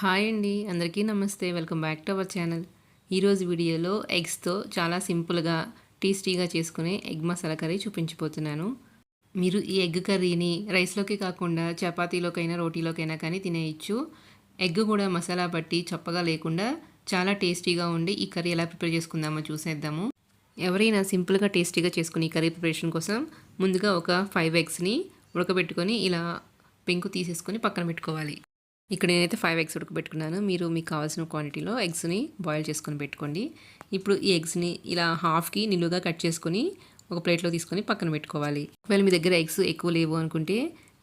Hi అండి అందరికీ నమస్తే. Welcome back to our channel. ఈరోజు వీడియోలో ఎగ్స్తో చాలా సింపుల్గా టేస్టీగా చేసుకునే ఎగ్ మసాలా కర్రీ చూపించిపోతున్నాను మీరు ఈ ఎగ్ కర్రీని రైస్లోకి కాకుండా చపాతీలోకైనా రోటీలోకైనా కానీ తినేయచ్చు. ఎగ్ కూడా మసాలా పట్టి చప్పగా లేకుండా చాలా టేస్టీగా ఉండి ఈ కర్రీ ఎలా ప్రిపేర్ చేసుకుందామో చూసేద్దాము. ఎవరైనా సింపుల్గా టేస్టీగా చేసుకుని ఈ కర్రీ ప్రిపరేషన్ కోసం ముందుగా ఒక ఫైవ్ ఎగ్స్ని ఉడకబెట్టుకొని ఇలా పెంకు తీసేసుకొని పక్కన పెట్టుకోవాలి. ఇక్కడ నేనైతే ఫైవ్ ఎగ్స్ ఉడకబెట్టుకున్నాను. మీరు మీకు కావాల్సిన క్వాంటిటీలో ఎగ్స్ని బాయిల్ చేసుకొని పెట్టుకోండి. ఇప్పుడు ఈ ఎగ్స్ని ఇలా హాఫ్కి నిలువుగా కట్ చేసుకొని ఒక ప్లేట్లో తీసుకొని పక్కన పెట్టుకోవాలి. ఒకవేళ మీ దగ్గర ఎగ్స్ ఎక్కువ లేవు అనుకుంటే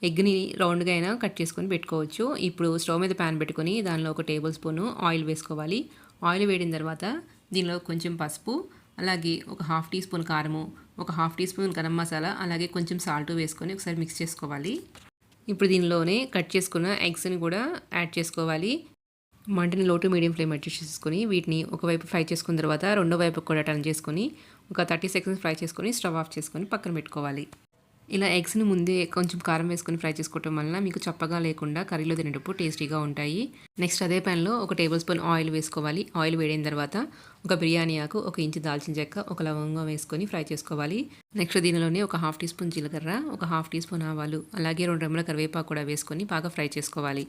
ఎగ్ని రౌండ్గా అయినా కట్ చేసుకొని పెట్టుకోవచ్చు. ఇప్పుడు స్టవ్ మీద ప్యాన్ పెట్టుకొని దానిలో ఒక టేబుల్ స్పూన్ ఆయిల్ వేసుకోవాలి. ఆయిల్ వేడిన తర్వాత దీనిలో కొంచెం పసుపు అలాగే ఒక హాఫ్ టీ స్పూన్ కారము ఒక half teaspoon garam masala అలాగే కొంచెం సాల్ట్ వేసుకొని ఒకసారి మిక్స్ చేసుకోవాలి. ఇప్పుడు దీనిలోనే కట్ చేసుకున్న ఎగ్స్ని కూడా యాడ్ చేసుకోవాలి. మంటని లో టు మీడియం ఫ్లేమ్ అడ్జస్ట్ చేసుకొని వీటిని ఒకవైపు ఫ్రై చేసుకున్న తర్వాత రెండో వైపు కూడా టర్న్ చేసుకొని ఒక థర్టీ సెకండ్స్ ఫ్రై చేసుకొని స్టవ్ ఆఫ్ చేసుకొని పక్కన పెట్టుకోవాలి. ఇలా ఎగ్స్ని ముందే కొంచెం కారం వేసుకొని ఫ్రై చేసుకోవటం వలన మీకు చప్పగా లేకుండా కర్రీలో తినేటప్పుడు టేస్టీగా ఉంటాయి. నెక్స్ట్ అదే ప్యాన్లో ఒక టేబుల్ స్పూన్ ఆయిల్ వేసుకోవాలి. ఆయిల్ వేడిన తర్వాత ఒక బిర్యానీ ఆకు ఒక ఇంచు దాల్చిన చెక్క ఒక లవంగం వేసుకొని ఫ్రై చేసుకోవాలి. నెక్స్ట్ దీనిలోనే ఒక హాఫ్ టీ స్పూన్ జీలకర్ర ఒక హాఫ్ టీ స్పూన్ ఆవాలు అలాగే రెండు రెమ్మల కరివేపాకు కూడా వేసుకొని బాగా ఫ్రై చేసుకోవాలి.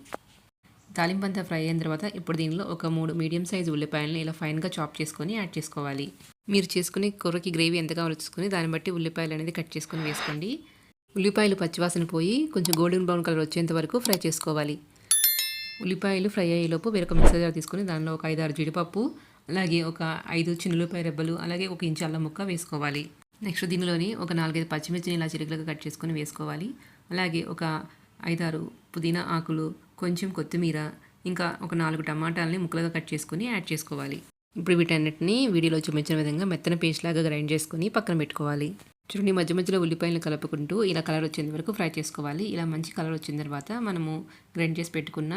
తాలింపంతా ఫ్రై అయిన తర్వాత ఇప్పుడు దీనిలో ఒక మూడు మీడియం సైజు ఉల్లిపాయలను ఇలా ఫైన్గా చాప్ చేసుకొని యాడ్ చేసుకోవాలి. మీరు చేసుకునే కూరకి గ్రేవీ ఎంత కావాలో చూసుకుని దాన్ని బట్టి ఉల్లిపాయలు అనేది కట్ చేసుకొని వేసుకోండి. ఉల్లిపాయలు పచ్చివాసన పోయి కొంచెం గోల్డెన్ బ్రౌన్ కలర్ వచ్చేంత వరకు ఫ్రై చేసుకోవాలి. ఉల్లిపాయలు ఫ్రై అయ్యేలోపు వేరొక మిక్సర్ జార్ తీసుకొని దానిలో ఒక ఐదు ఆరు జీడిపప్పు అలాగే ఒక ఐదు చిన్నులపాయ రెబ్బలు అలాగే ఒక ఇంచు అల్లం ముక్క వేసుకోవాలి. నెక్స్ట్ దీనిలోని ఒక నాలుగైదు పచ్చిమిర్చిని ఇలా చిరుగులుగా కట్ చేసుకొని వేసుకోవాలి. అలాగే ఒక ఐదారు పుదీనా ఆకులు కొంచెం కొత్తిమీర ఇంకా ఒక నాలుగు టమాటాలని ముక్కలుగా కట్ చేసుకొని యాడ్ చేసుకోవాలి. ఇప్పుడు వీటన్నిటిని వీడియోలో చూపించిన విధంగా మెత్తన పేస్ట్ లాగా గ్రైండ్ చేసుకొని పక్కన పెట్టుకోవాలి. చూడండి మధ్య మధ్యలో ఉల్లిపాయలను కలుపుకుంటూ ఇలా కలర్ వచ్చేంత వరకు ఫ్రై చేసుకోవాలి. ఇలా మంచి కలర్ వచ్చిన తర్వాత మనము గ్రైండ్ చేసి పెట్టుకున్న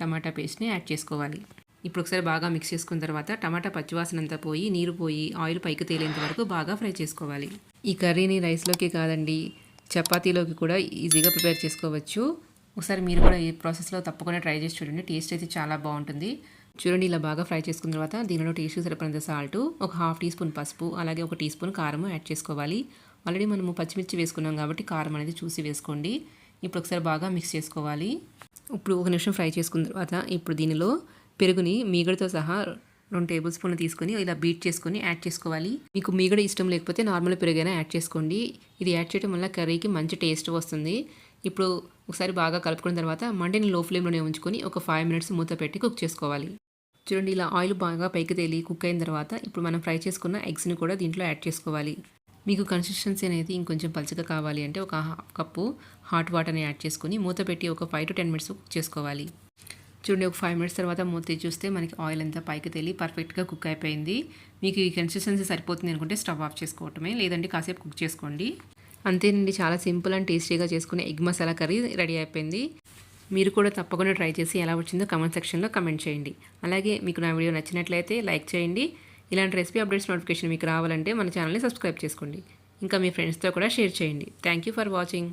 టమాటా పేస్ట్ని యాడ్ చేసుకోవాలి. ఇప్పుడు ఒకసారి బాగా మిక్స్ చేసుకున్న తర్వాత టమాటా పచ్చివాసన అంతా పోయి నీరు పోయి ఆయిల్ పైకి తేలేంత వరకు బాగా ఫ్రై చేసుకోవాలి. ఈ కర్రీని రైస్లోకి కాదండి చపాతీలోకి కూడా ఈజీగా ప్రిపేర్ చేసుకోవచ్చు. ఒకసారి మీరు కూడా ఈ ప్రాసెస్లో తప్పకుండా ట్రై చేసి చూడండి టేస్ట్ అయితే చాలా బాగుంటుంది. చూడండి ఇలా బాగా ఫ్రై చేసుకున్న తర్వాత దీనిలో టేస్ట్ సరిపడినంత సాల్ట్ ఒక హాఫ్ టీ స్పూన్ పసుపు అలాగే ఒక టీ స్పూన్ కారం యాడ్ చేసుకోవాలి. ఆల్రెడీ మనము పచ్చిమిర్చి వేసుకున్నాం కాబట్టి కారం అనేది చూసి వేసుకోండి. ఇప్పుడు ఒకసారి బాగా మిక్స్ చేసుకోవాలి. ఇప్పుడు ఒక నిమిషం ఫ్రై చేసుకున్న తర్వాత ఇప్పుడు దీనిలో పెరుగుని మీగడతో సహా రెండు టేబుల్ స్పూన్లు తీసుకొని ఇలా బీట్ చేసుకొని యాడ్ చేసుకోవాలి. మీకు మీగడ ఇష్టం లేకపోతే నార్మల్ పెరుగైనా యాడ్ చేసుకోండి. ఇది యాడ్ చేయడం వల్ల కర్రీకి మంచి టేస్ట్ వస్తుంది. ఇప్పుడు ఒకసారి బాగా కలుపుకున్న తర్వాత మంటని లో ఫ్లేమ్లోనే ఉంచుకొని ఒక ఫైవ్ మినిట్స్ మూత పెట్టి కుక్ చేసుకోవాలి. చూడండి ఇలా ఆయిల్ బాగా పైకి తేలి కుక్ అయిన తర్వాత ఇప్పుడు మనం ఫ్రై చేసుకున్న ఎగ్స్ని కూడా దీంట్లో యాడ్ చేసుకోవాలి. మీకు కన్సిస్టెన్సీ అనేది ఇంకొంచెం పలుచగా కావాలి అంటే ఒక హాఫ్ కప్పు హాట్ వాటర్ని యాడ్ చేసుకొని మూత పెట్టి ఒక five to ten minutes cook చేసుకోవాలి. చూడండి ఒక ఫైవ్ మినిట్స్ తర్వాత మూత చూస్తే మనకి ఆయిల్ అంతా పైకి తెలి పర్ఫెక్ట్గా కుక్ అయిపోయింది. మీకు ఈ కన్సిస్టెన్సీ సరిపోతుంది అనుకుంటే స్టవ్ ఆఫ్ చేసుకోవటమే లేదంటే కాసేపు కుక్ చేసుకోండి. అంతేనండి చాలా సింపుల్ అండ్ టేస్టీగా చేసుకునే ఎగ్ మసాలా కర్రీ రెడీ అయిపోయింది. మీరు కూడా తప్పకుండా ట్రై చేసి ఎలా వచ్చిందో కమెంట్ సెక్షన్లో కమెంట్ చేయండి. అలాగే మీకు నా వీడియో నచ్చినట్లయితే లైక్ చేయండి. ఇలాంటి రెసిపీ అప్డేట్స్ నోటిఫికేషన్ మీకు రావాలంటే మన ఛానల్ని సబ్స్క్రైబ్ చేసుకోండి. ఇంకా మీ ఫ్రెండ్స్తో కూడా షేర్ చేయండి. Thank you for watching.